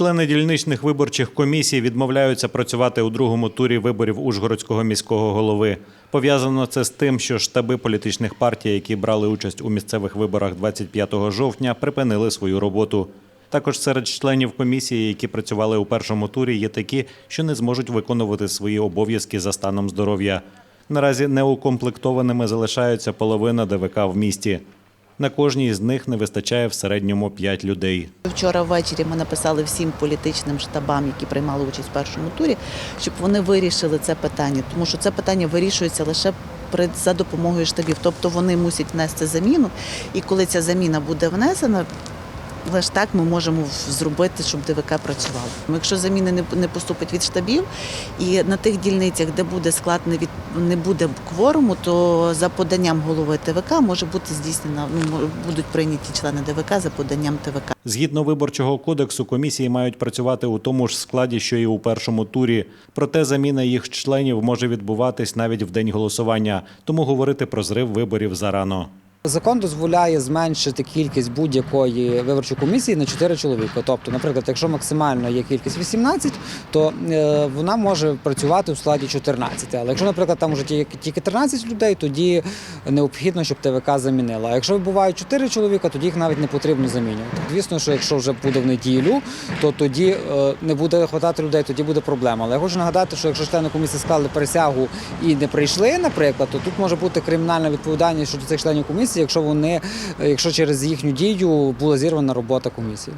Члени дільничних виборчих комісій відмовляються працювати у другому турі виборів Ужгородського міського голови. Пов'язано це з тим, що штаби політичних партій, які брали участь у місцевих виборах 25 жовтня, припинили свою роботу. Також серед членів комісії, які працювали у першому турі, є такі, що не зможуть виконувати свої обов'язки за станом здоров'я. Наразі неукомплектованими залишаються половина ДВК в місті. На кожній з них не вистачає в середньому 5 людей. Вчора ввечері ми написали всім політичним штабам, які приймали участь в першому турі, щоб вони вирішили це питання, тому що це питання вирішується лише за допомогою штабів. Тобто вони мусять внести заміну, і коли ця заміна буде внесена. Лише так ми можемо зробити, щоб ДВК працювало. Якщо заміни не поступить від штабів, і на тих дільницях, де буде склад не від не буде кворуму, то за поданням голови ТВК може бути здійснена. Ну будуть прийняті члени ДВК за поданням ТВК. Згідно виборчого кодексу, комісії мають працювати у тому ж складі, що і у першому турі. Проте заміна їх членів може відбуватись навіть в день голосування, тому говорити про зрив виборів зарано. Закон дозволяє зменшити кількість будь-якої виборчої комісії на 4 чоловіка. Тобто, наприклад, якщо максимально є кількість 18, то е, вона може працювати у складі 14. Але якщо, наприклад, там вже тільки тільки 13 людей, тоді необхідно, щоб ТВК замінила. А якщо бувають 4 чоловіка, тоді їх навіть не потрібно замінювати. Звісно, що якщо вже буде в неділю, то тоді е, не буде хватати людей, тоді буде проблема. Але я хочу нагадати, що якщо члени комісії склали присягу і не прийшли, наприклад, то тут може бути кримінальна відповідальність щодо цих членів комісії, якщо вони, якщо через їхню дію була зірвана робота комісії.